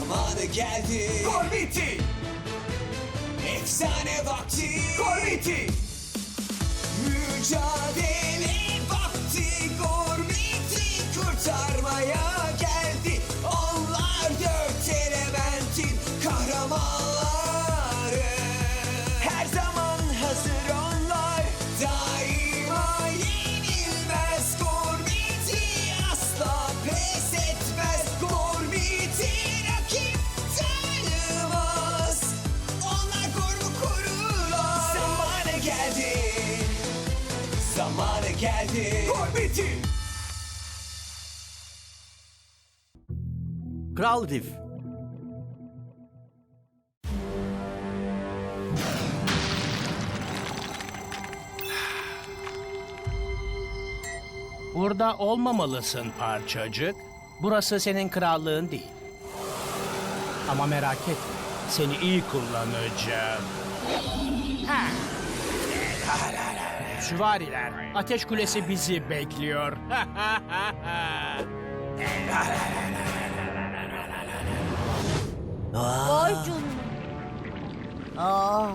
Zamanı geldi. Gormiti! Efsane vakti. Gormiti! Mücadele vakti. Gormiti kurtarmaya geldi. Geldi. Gormiti! Kral Rif Burada olmamalısın parçacık. Burası senin krallığın değil. Ama merak etme. Seni iyi kullanacağım. Ha. Süvariler, ateş kulesi bizi bekliyor. Vay canına. Aa,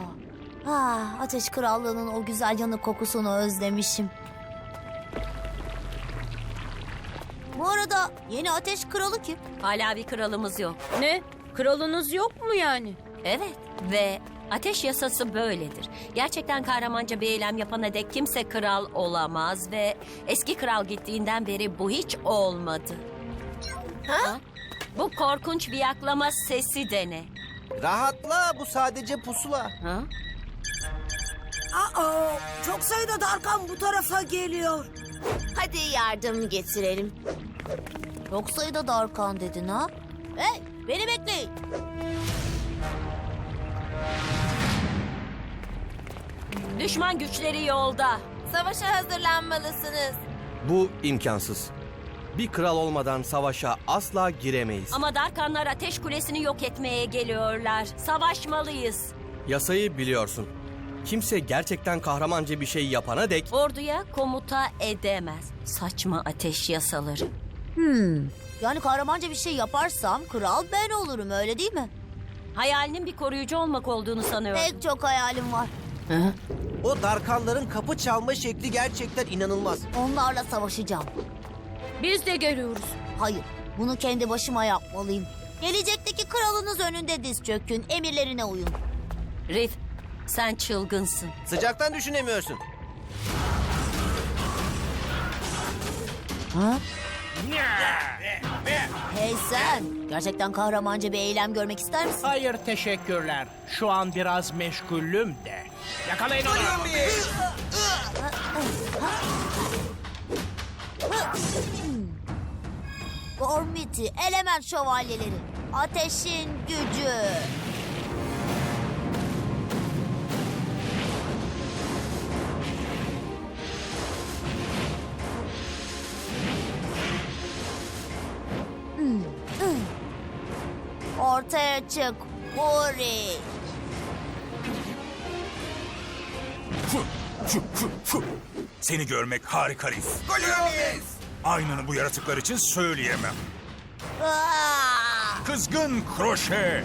ah, Ateş Krallığı'nın o güzel yanık kokusunu özlemişim. Bu arada yeni Ateş Kralı kim? Hala bir kralımız yok. Ne? Kralınız yok mu yani? Evet ve ateş yasası böyledir. Gerçekten kahramanca bir eylem yapana dek kimse kral olamaz ve eski kral gittiğinden beri bu hiç olmadı. Ha? Bu korkunç viyaklama sesi de ne? Rahatla bu sadece pusula. Ha? Aa, çok sayıda Darkan bu tarafa geliyor. Hadi yardım getirelim. Çok sayıda Darkan dedin ha? Hey beni bekleyin. Düşman güçleri yolda. Savaşa hazırlanmalısınız. Bu imkansız. Bir kral olmadan savaşa asla giremeyiz. Ama Darkanlar ateş kulesini yok etmeye geliyorlar. Savaşmalıyız. Yasayı biliyorsun. Kimse gerçekten kahramanca bir şey yapana dek Orduya komuta edemez. Saçma ateş yasaları. Hmm. Yani kahramanca bir şey yaparsam kral ben olurum öyle değil mi? Hayalinin bir koruyucu olmak olduğunu sanıyorum. Pek çok hayalim var. O Darkanların kapı çalma şekli gerçekten inanılmaz. Onlarla savaşacağım. Biz de geliyoruz. Hayır, bunu kendi başıma yapmalıyım. Gelecekteki kralınız önünde diz çökün, emirlerine uyun. Rif, sen çılgınsın. Sıcaktan düşünemiyorsun. Ha? Hey sen, gerçekten kahramanca bir eylem görmek ister misin? Hayır teşekkürler. Şu an biraz meşgulüm de. Yakalayın onu. Gormiti, element şövalyeleri, ateşin gücü. Ortaya çık, Uri. Seni görmek harika Rif. Aynını bu yaratıklar için söyleyemem. Aa! Kızgın kroşe.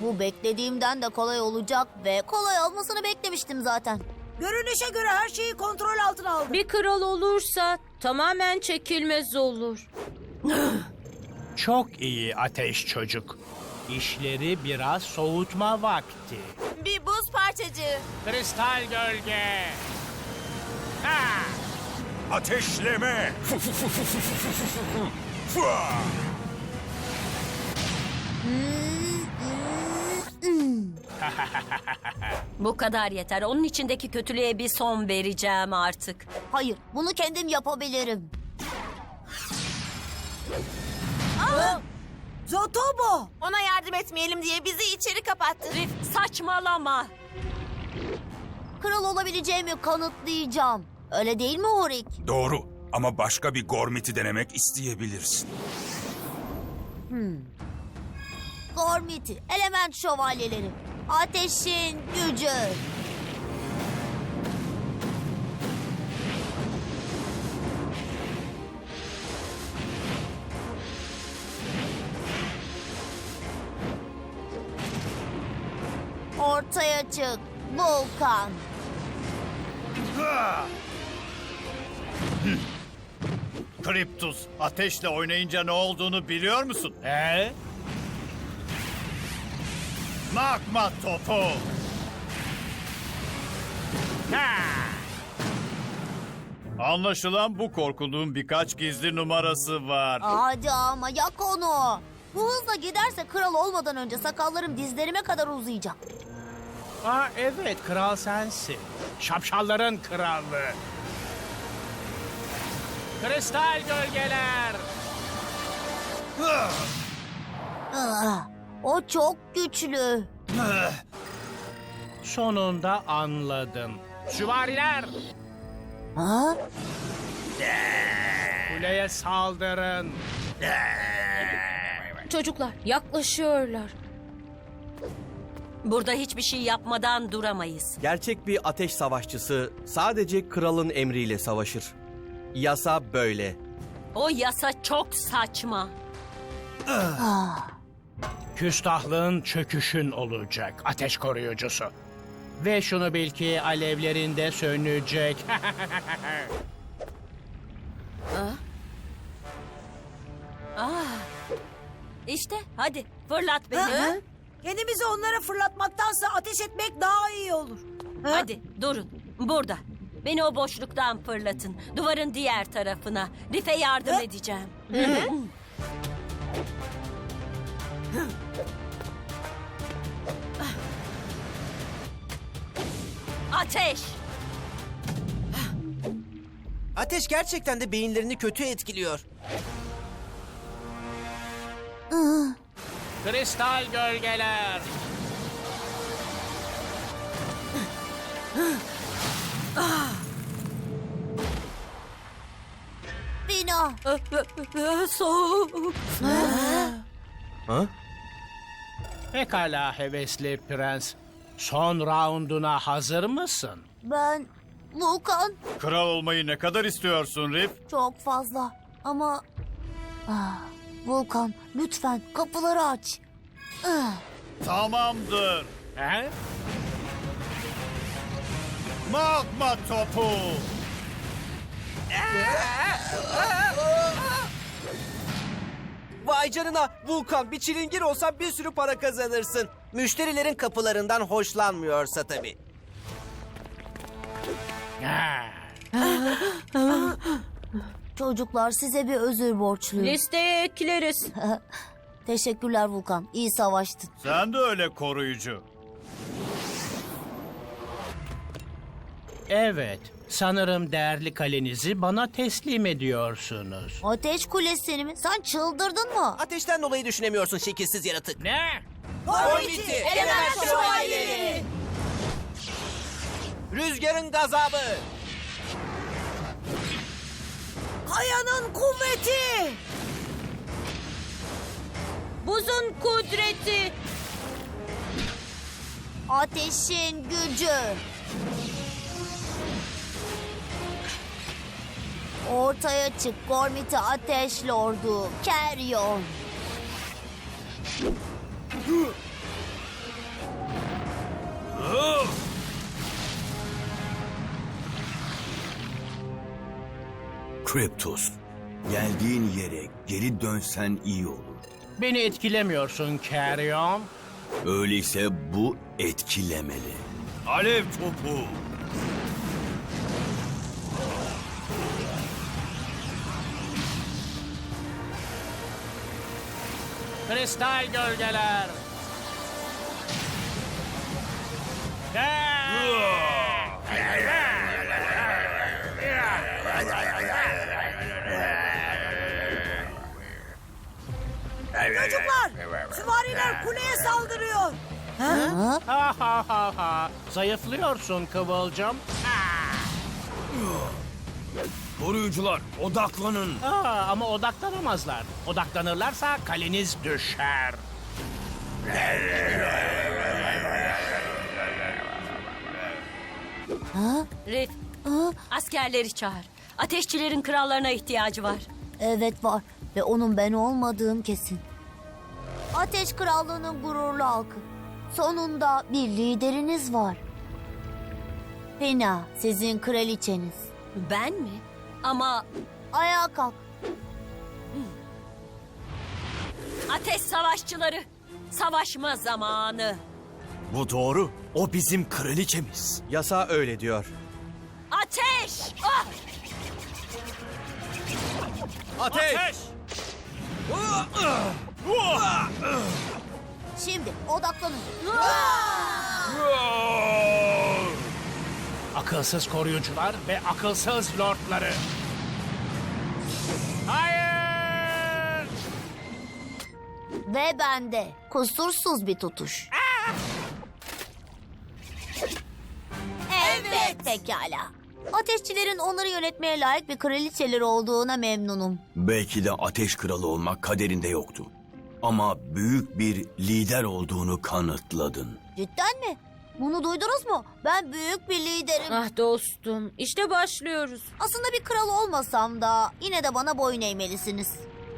Bu beklediğimden de kolay olacak ve kolay olmasını beklemiştim zaten. Görünüşe göre her şeyi kontrol altına aldı. Bir kral olursa tamamen çekilmez olur. Çok iyi ateş çocuk. İşleri biraz soğutma vakti. Bir buz parçacığı. Kristal gölge. Ha! Ateşleme. Fua! Bu kadar yeter. Onun içindeki kötülüğe bir son vereceğim artık. Hayır, bunu kendim yapabilirim. Zotobo! Ona yardım etmeyelim diye bizi içeri kapattı. Rif, saçmalama. Kral olabileceğimi kanıtlayacağım. Öyle değil mi Horik? Doğru ama başka bir gormiti denemek isteyebilirsin. Gormiti, element şövalyeleri. Ateşin gücü. Ortaya çık, Volkan. Kriptus, ateşle oynayınca ne olduğunu biliyor musun? He? Magma topu. Anlaşılan bu korkunun birkaç gizli numarası var. Hadi ama yak onu. Bu hızla giderse kral olmadan önce sakallarım dizlerime kadar uzayacak. Aa evet kral sensin. Şapşalların kralı. Kristal gölgeler. Ah, o çok güçlü. Sonunda anladım. Süvariler Ha? kuleye saldırın. Çocuklar yaklaşıyorlar. Burada hiçbir şey yapmadan duramayız. Gerçek bir ateş savaşçısı sadece kralın emriyle savaşır. Yasa böyle. O yasa çok saçma. Küstahlığın çöküşün olacak ateş koruyucusu. Ve şunu bil ki alevlerinde sönecek. İşte hadi fırlat beni. Ha? Kendimizi onlara fırlatmaktansa ateş etmek daha iyi olur. Ha? Hadi durun burada. Beni o boşluktan fırlatın. Duvarın diğer tarafına. Rife yardım Ha? edeceğim. Ateş! Ateş gerçekten de beyinlerini kötü etkiliyor. Kristal gölgeler. Bina. Soğuk. Ha? Pekala hevesli prens. Son rounduna hazır mısın? Ben Volkan Kral olmayı ne kadar istiyorsun Rif? çok fazla ama ah, Volkan lütfen kapıları aç. Ah, Tamamdır. He? Magma topu. Vay canına Vulkan bir çilingir olsan bir sürü para kazanırsın. Müşterilerin kapılarından hoşlanmıyorsa tabii. Çocuklar size bir özür borçluyum. Listeye ekleriz. Teşekkürler Volkan. İyi savaştın. Sen de öyle koruyucu. Evet, sanırım değerli kalenizi bana teslim ediyorsunuz. Ateş kulesini mi? Sen çıldırdın mı? Ateşten dolayı düşünemiyorsun şekilsiz yaratık. Ne? Gormiti, element şövalyeleri. Rüzgarın gazabı. Kayanın kuvveti. Buzun kudreti. Ateşin gücü. Ortaya çık Gormiti Ateş Lordu. Keryon. Kryptos, geldiğin yere geri dönsen iyi olur. Beni etkilemiyorsun Carrion. Öyleyse bu etkilemeli. Alev topu. Kristal gölgeler. Çocuklar süvariler kuleye saldırıyor. Ha ha ha ha. Zayıflıyorsun Kıvılcım. Koruyucular odaklanın. Aa, ama odaklanamazlar. Odaklanırlarsa kaleniz düşer. Rif, askerleri çağır. Ateşçilerin krallarına ihtiyacı var. Evet var ve onun ben olmadığım kesin. Ateş Krallığı'nın gururlu halkı. Sonunda bir lideriniz var. Fena, sizin kraliçeniz. Ben mi? Ama Ayağa kalk. ateş savaşçıları, savaşma zamanı. Bu doğru. O bizim kraliçemiz. Yasa öyle diyor. Ateş! Ah! Ateş! Şimdi odaklanın. Akılsız koruyucular ve akılsız lordları. Hayır! Ve bende kusursuz bir tutuş. Evet. Pekala. Ateşçilerin onları yönetmeye layık bir kraliçeleri olduğuna memnunum. Belki de ateş kralı olmak kaderinde yoktu. Ama büyük bir lider olduğunu kanıtladın. Cidden mi? Bunu duydunuz mu? Ben büyük bir liderim. Ah dostum, işte başlıyoruz. Aslında bir kral olmasam da yine de bana boyun eğmelisiniz.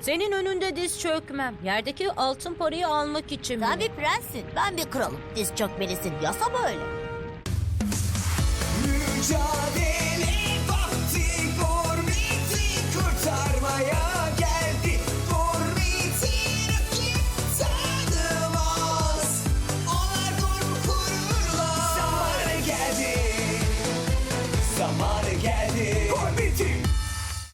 Senin önünde diz çökmem. Yerdeki altın parayı almak için Sen mi? bir prenssin, ben bir kralım. Diz çökmelisin. Yasa böyle. Mücadele